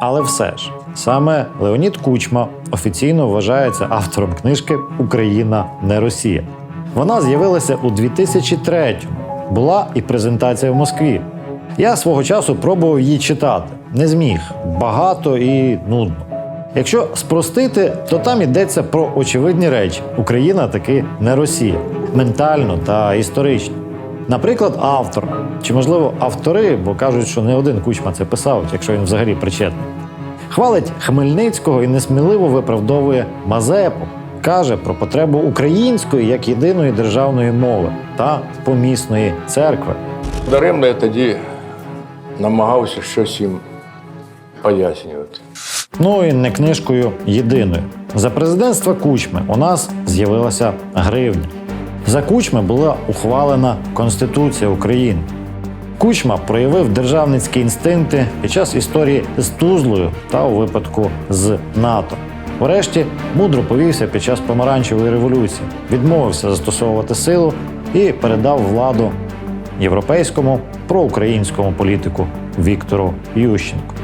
Але все ж, саме Леонід Кучма офіційно вважається автором книжки Україна не Росія. Вона з'явилася у 2003-му. Була і презентація в Москві. Я свого часу пробував її читати. Не зміг. Багато і нудно. Якщо спростити, то там йдеться про очевидні речі: Україна таки не Росія, ментально та історично. Наприклад, автор, чи можливо автори, бо кажуть, що не один кучма це писав, якщо він взагалі причетний. Хвалить Хмельницького і несміливо виправдовує Мазепу. Каже про потребу української як єдиної державної мови та помісної церкви. Даремно я тоді намагався щось їм пояснювати. Ну і не книжкою єдиною. За президентства Кучми у нас з'явилася гривня. За Кучми була ухвалена Конституція України. Кучма проявив державницькі інстинкти під час історії з Тузлою та у випадку з НАТО. Врешті мудро повівся під час помаранчевої революції, відмовився застосовувати силу і передав владу європейському проукраїнському політику Віктору Ющенку.